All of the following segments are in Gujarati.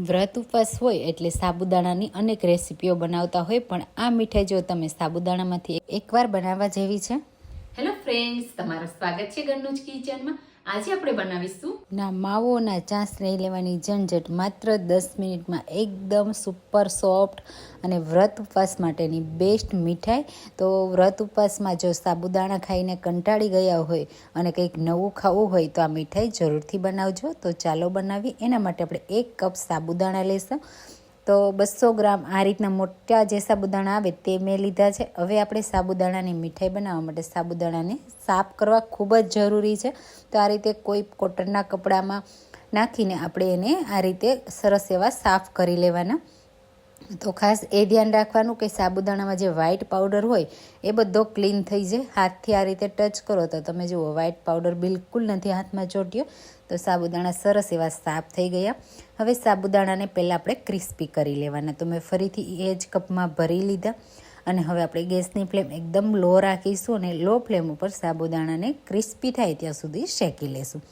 વ્રત ઉપવાસ હોય એટલે સાબુદાણાની અનેક રેસીપીઓ બનાવતા હોય, પણ આ મીઠાઈ જો તમે સાબુદાણામાંથી એકવાર બનાવવા જેવી છે? હેલો ફ્રેન્ડ્સ તમારું સ્વાગત છે ગન્નુજ કિચનમાં. આજે આપણે બનાવીશું ના, માવોના ચાંસ નહીં લેવાની ઝંઝટ. માત્ર દસ મિનિટમાં એકદમ સુપર સોફ્ટ અને વ્રત ઉપવાસ માટેની બેસ્ટ મીઠાઈ. તો વ્રત ઉપવાસમાં જો સાબુદાણા ખાઈને કંટાળી ગયા હોય અને કંઈક નવું ખાવું હોય તો આ મીઠાઈ જરૂરથી બનાવજો. તો ચાલો બનાવી એના માટે આપણે એક કપ સાબુદાણા લઈશું તો બસો ગ્રામ આ રીતના મોટા જે સાબુદાણા આવે તે મેં લીધા છે. હવે આપણે સાબુદાણાની મીઠાઈ બનાવવા માટે સાબુદાણાને સાફ કરવા ખૂબ જ જરૂરી છે. તો આ રીતે કોઈ કોટનના કપડામાં નાખીને આપણે એને આ રીતે સરસ એવા સાફ કરી લેવાના. તો ખાસ એ ધ્યાન રાખવાનું કે સાબુદાણામાં જે વ્હાઇટ પાવડર હોય, એ બધો ક્લીન થઈ જાય. હાથથી આ રીતે ટચ કરો તો તમે જુઓ વ્હાઇટ પાવડર બિલકુલ નથી હાથમાં ચોટ્યો. તો સાબુદાણા સરસ એવા સાફ થઈ ગયા. હવે સાબુદાણાને પહેલાં આપણે ક્રિસ્પી કરી લેવાના. તો મેં ફરીથી એ જ કપમાં ભરી લીધા. અને હવે આપણે ગેસની ફ્લેમ એકદમ લો રાખીશું અને લો ફ્લેમ ઉપર સાબુદાણાને ક્રિસ્પી થાય ત્યાં સુધી શેકી લેશું.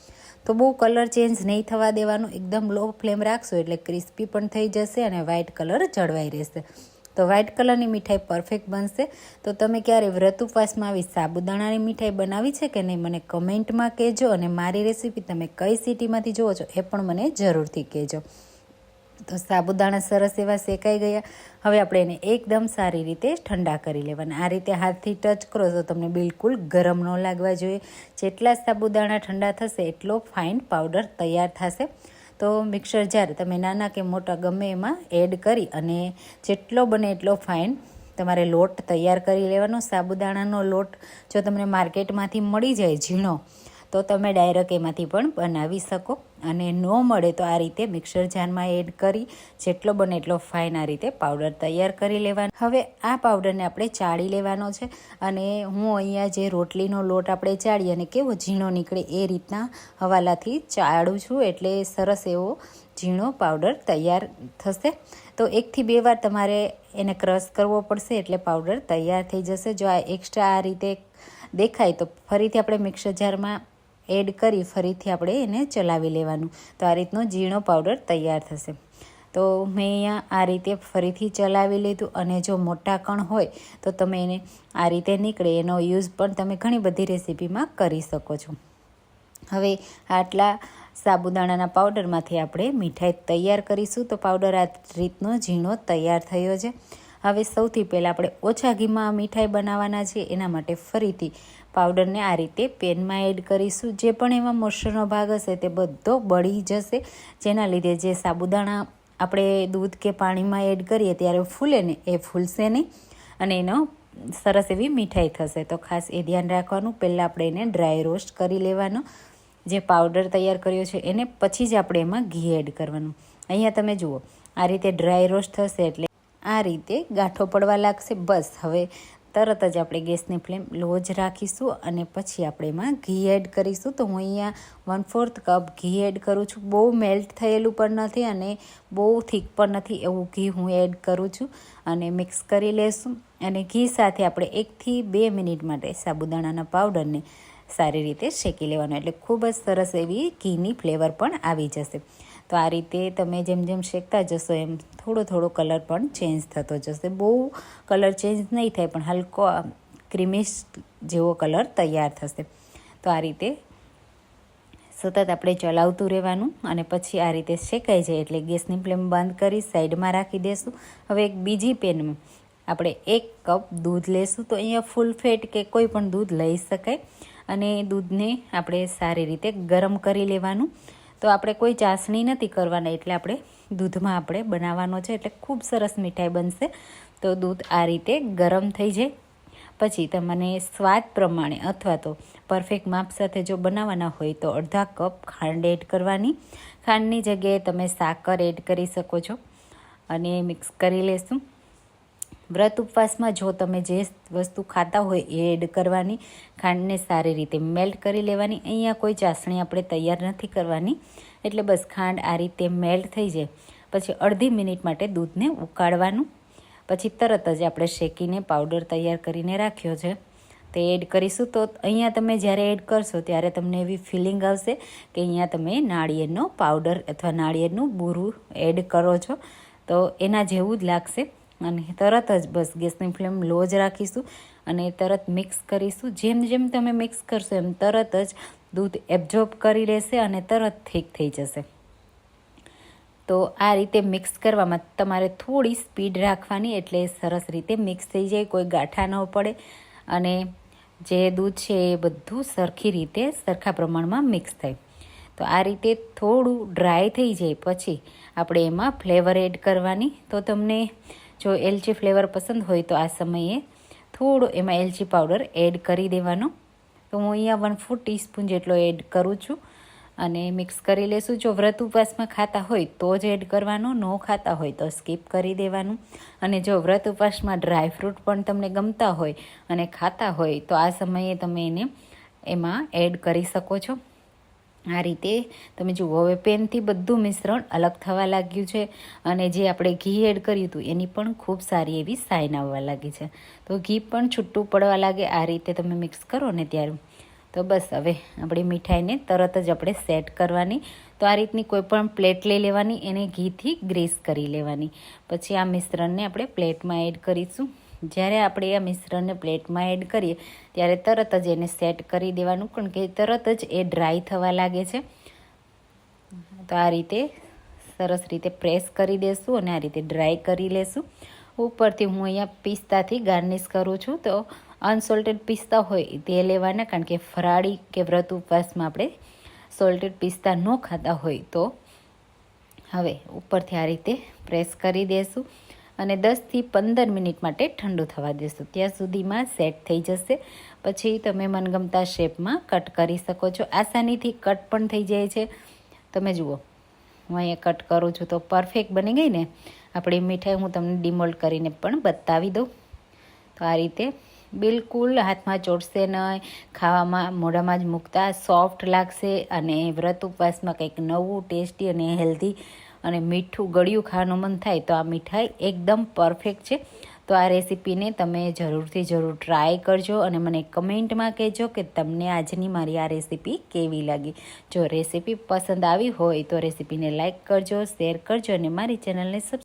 તો બહુ કલર ચેન્જ નહીં થવા દેવાનું. એકદમ લો ફ્લેમ રાખશો એટલે ક્રિસ્પી પણ થઈ જશે અને વ્હાઇટ કલર જળવાઈ રહેશે. તો વ્હાઇટ કલરની મીઠાઈ પરફેક્ટ બનશે. તો તમે ક્યારે વ્રત ઉપવાસમાં આવી સાબુદાણાની મીઠાઈ બનાવી છે કે નહીં, મને કમેન્ટમાં કહેજો અને મારી રેસીપી તમે કઈ સિટીમાંથી જુઓ છો એ પણ મને જરૂરથી કહેજો. તો સાબુદાણા સરસ એવા શેકાઈ ગયા. હવે આપણે એને એકદમ સારી રીતે ઠંડા કરી લેવાના. આ રીતે હાથથી ટચ કરો તો તમને બિલકુલ ગરમ ન લાગવા જોઈએ. જેટલા સાબુદાણા ઠંડા થશે, એટલો ફાઇન પાવડર તૈયાર થશે. તો મિક્સર જાર તમે નાના કે મોટા ગમે એમાં એડ કરી અને જેટલો બને એટલો ફાઇન તમારે લોટ તૈયાર કરી લેવાનો. સાબુદાણાનો લોટ જો તમને માર્કેટમાંથી મળી જાય ઝીણો, તો તમે ડાયરેક્ટ એમાંથી પણ બનાવી શકો. અને ન મળે તો આ રીતે મિક્સર જારમાં એડ કરી જેટલો બને એટલો ફાઇન આ રીતે પાવડર તૈયાર કરી લેવાનો. હવે આ પાવડરને આપણે ચાળી લેવાનો છે અને હું અહીંયા જે રોટલીનો લોટ આપણે ચાળીએ અને કેવો ઝીણો નીકળે એ રીતના હવાલાથી ચાળું છું એટલે સરસ એવો ઝીણો પાવડર તૈયાર થશે. તો એકથી બે વાર તમારે એને ક્રશ કરવો પડશે એટલે પાવડર તૈયાર થઈ જશે. જો આ એક્સ્ટ્રા આ રીતે દેખાય તો ફરીથી આપણે મિક્સર જારમાં એડ કરી ફરીથી આપણે એને ચલાવી લેવાનું. તો આ રીતનો ઝીણો પાવડર તૈયાર થશે. તો મેં અહીંયા આ રીતે ફરીથી ચલાવી લીધું અને જો મોટા કણ હોય તો તમે એને આ રીતે નીકળે. એનો યુઝ પણ તમે ઘણી બધી રેસીપીમાં કરી શકો છો. હવે આટલા સાબુદાણાના પાવડરમાંથી આપણે મીઠાઈ તૈયાર કરીશું. તો પાવડર આ રીતનો ઝીણો તૈયાર થયો છે. હવે સૌથી પહેલાં આપણે ઓછા ઘીમાં મીઠાઈ બનાવવાના છે, એના માટે ફરીથી પાવડરને આ રીતે પેનમાં એડ કરીશું. જે પણ એમાં મોસ્ટરનો ભાગ હશે તે બધો બળી જશે. જેના લીધે જે સાબુદાણા આપણે દૂધ કે પાણીમાં એડ કરીએ ત્યારે ફૂલે ને એ ફૂલશે નહીં અને એનો સરસ એવી મીઠાઈ થશે. તો ખાસ એ ધ્યાન રાખવાનું. પહેલાં આપણે એને ડ્રાય રોસ્ટ કરી લેવાનો. જે પાવડર તૈયાર કર્યો છે એને પછી જ આપણે એમાં ઘી એડ કરવાનું. અહીંયા તમે જુઓ, આ રીતે ડ્રાય રોસ્ટ થશે એટલે આ રીતે ગાંઠો પડવા લાગશે. બસ, હવે તરત જ આપણે ગેસની ફ્લેમ લો જ રાખીશું અને પછી આપણે એમાં ઘી એડ કરીશું. તો હું અહીંયા વન ફોર્થ કપ ઘી એડ કરું છું. બહુ મેલ્ટ થયેલું પણ નથી અને બહુ થીક પણ નથી એવું ઘી હું એડ કરું છું અને મિક્સ કરી લેશું. અને ઘી સાથે આપણે એકથી બે મિનિટ માટે સાબુદાણાના પાવડરને સારી રીતે શેકી લેવાનો. એટલે ખૂબ જ સરસ એવી ઘીની ફ્લેવર પણ આવી જશે. તો આ રીતે તમે જેમ જેમ શેકતા જશો એમ થોડો થોડો કલર પણ ચેન્જ થતો જશે. બહુ કલર ચેન્જ નહીં થાય, પણ હલકો ક્રીમિશ જેવો કલર તૈયાર થશે. તો આ રીતે સતત આપણે ચલાવતું રહેવાનું અને પછી આ રીતે શેકાઈ જાય એટલે ગેસની ફ્લેમ બંધ કરી સાઈડમાં રાખી દઈશું હવે એક બીજી પેનમાં આપણે એક કપ દૂધ લેશું. તો અહીંયા ફૂલ ફેટ કે કોઈ પણ દૂધ લઈ શકાય. અને દૂધને આપણે સારી રીતે ગરમ કરી લેવાનું. તો આપણે કોઈ ચાસણી નથી કરવાના, એટલે આપણે દૂધમાં આપણે બનાવવાનો છે, એટલે ખૂબ સરસ મીઠાઈ બનશે. તો દૂધ આ રીતે ગરમ થઈ જાય. પછી તમને સ્વાદ પ્રમાણે અથવા તો પરફેક્ટ માપ સાથે જો બનાવવાના હોય તો અડધા કપ ખાંડ એડ કરવાની. ખાંડની જગ્યાએ તમે સાકર એડ કરી શકો છો અને મિક્સ કરી લેશું. વ્રત ઉપવાસમાં જો તમે જે વસ્તુ ખાતા હોય એ એડ કરવાની, ખાંડને સારી રીતે મેલ્ટ કરી લેવાની. અહીંયા કોઈ ચાસણી આપણે તૈયાર નથી કરવાની. એટલે બસ ખાંડ આ રીતે મેલ્ટ થઈ જાય. પછી અડધી મિનિટ માટે દૂધને ઉકાળવાનું. પછી તરત જ આપણે શેકીને પાવડર તૈયાર કરીને રાખ્યો છે. તે એડ કરીશું તો અહીંયા તમે જ્યારે એડ કરશો ત્યારે તમને એવી ફિલિંગ આવશે કે અહીંયા તમે નાળિયેરનો પાવડર અથવા નાળિયેરનું બૂરું એડ કરો છો. તો એના જેવું જ લાગશે. અને તરત જ બસ ગેસની ફ્લેમ લો જ રાખીશું અને તરત મિક્સ કરીશું. જેમ જેમ તમે મિક્સ કરશો એમ તરત જ દૂધ એબ્ઝોર્બ કરી લેશે અને તરત થીક થઈ જશે. તો આ રીતે મિક્સ કરવામાં તમારે થોડી સ્પીડ રાખવાની એટલે સરસ રીતે મિક્સ થઈ જાય, કોઈ ગાંઠા ન પડે. અને જે દૂધ છે એ બધું સરખી રીતે સરખા પ્રમાણમાં મિક્સ થાય. તો આ રીતે થોડું ડ્રાય થઈ જાય પછી આપણે એમાં ફ્લેવર એડ કરવાની. તો તમને જો એલચી ફ્લેવર પસંદ હોય તો આ સમયે થોડો એમાં એલચી પાવડર એડ કરી દેવાનો. તો હું અહીંયા વન ફોર ટીસ્પૂન જેટલો એડ કરું છું અને મિક્સ કરી લેશું. જો વ્રત ઉપવાસમાં ખાતા હોય તો જ એડ કરવાનું, ન ખાતા હોય તો સ્કીપ કરી દેવાનું. અને જો વ્રત ઉપવાસમાં ડ્રાય ફ્રૂટ પણ તમને ગમતા હોય અને ખાતા હોય તો આ સમયે તમે એને એમાં એડ કરી શકો છો. આ રીતે તમે જુઓ, હવે પેનથી બધું મિશ્રણ અલગ થવા લાગ્યું છે અને જે આપણે ઘી એડ કર્યું હતું, એની પણ ખૂબ સારી એવી સાઈન આવવા લાગી છે. તો ઘી પણ છૂટું પડવા લાગે, આ રીતે તમે મિક્સ કરો ને ત્યારે. તો બસ હવે આપણી મીઠાઈને તરત જ આપણે સેટ કરવાની. તો આ રીતની કોઈ પણ પ્લેટ લઈ લેવાની, એને ઘીથી ગ્રીસ કરી લેવાની. પછી આ મિશ્રણને આપણે પ્લેટમાં એડ કરીશું. જ્યારે આપણે આ મિશ્રણને પ્લેટમાં એડ કરીએ, ત્યારે તરત જ એને સેટ કરી દેવાનું. કારણ કે તરત જ એ ડ્રાય થવા લાગે છે. તો આ રીતે સરસ રીતે પ્રેસ કરી દેશું અને આ રીતે ડ્રાય કરી લેશું. ઉપરથી હું અહીંયા પિસ્તાથી ગાર્નિશ કરું છું. તો અનસોલ્ટેડ પિસ્તા હોય તે લેવાના, કારણ કે ફરાળી કે વ્રત ઉપવાસમાં આપણે સોલ્ટેડ પિસ્તા ન ખાતા હોય તો. હવે ઉપરથી આ રીતે પ્રેસ કરી દેશું. અને દસથી પંદર મિનિટ માટે ઠંડુ થવા દેશું. ત્યાં સુધીમાં સેટ થઈ જશે. પછી તમે મનગમતા શેપમાં કટ કરી શકો છો. આસાનીથી કટ પણ થઈ જાય છે. તમે જુઓ, હું અહીંયા કટ કરું છું તો પરફેક્ટ બની ગઈ ને? આપણી મીઠાઈ હું તમને ડિમોલ્ડ કરીને પણ બતાવી દઉં. તો આ રીતે બિલકુલ હાથમાં ચોટશે નહીં, ખાવામાં, મોઢામાં જ મૂકતા, સોફ્ટ લાગશે અને વ્રત ઉપવાસમાં કંઈક નવું, ટેસ્ટી અને હેલ્ધી અને મીઠું ગળ્યું ખાવાનું મન થાય તો આ મીઠાઈ એકદમ પરફેક્ટ છે. તો આ રેસીપીને તમે જરૂરથી જરૂર ટ્રાય કરજો અને મને કમેન્ટમાં કહેજો કે તમને આજની મારી આ રેસીપી કેવી લાગી. જો રેસીપી પસંદ આવી હોય તો રેસીપીને લાઇક કરજો શેર કરજો અને મારી ચેનલને સબસ્ક્રાઈબ